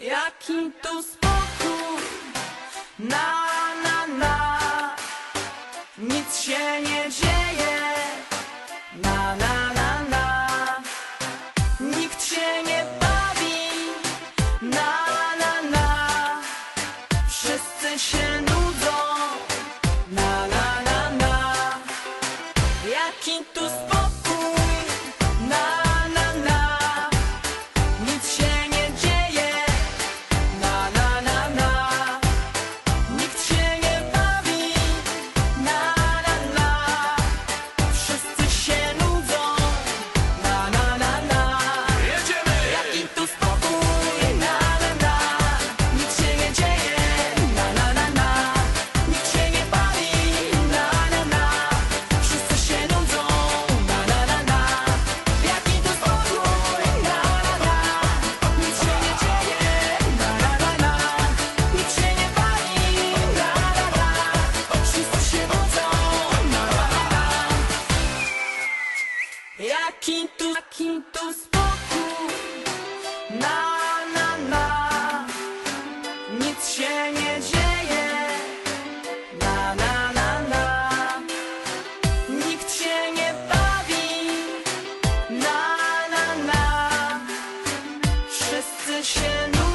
Jaki tu spokój, na, na, na, nic się nie dzieje, na, na, na, na, nikt się nie bawi, na, na, na, wszyscy się nudzą, na, na, na, na, jaki tu spokój, tu, tu spokój. Na, na, na. Nic się nie dzieje. Na, na, na, na. Nikt się nie bawi. Na, na, na. Wszyscy się nudzą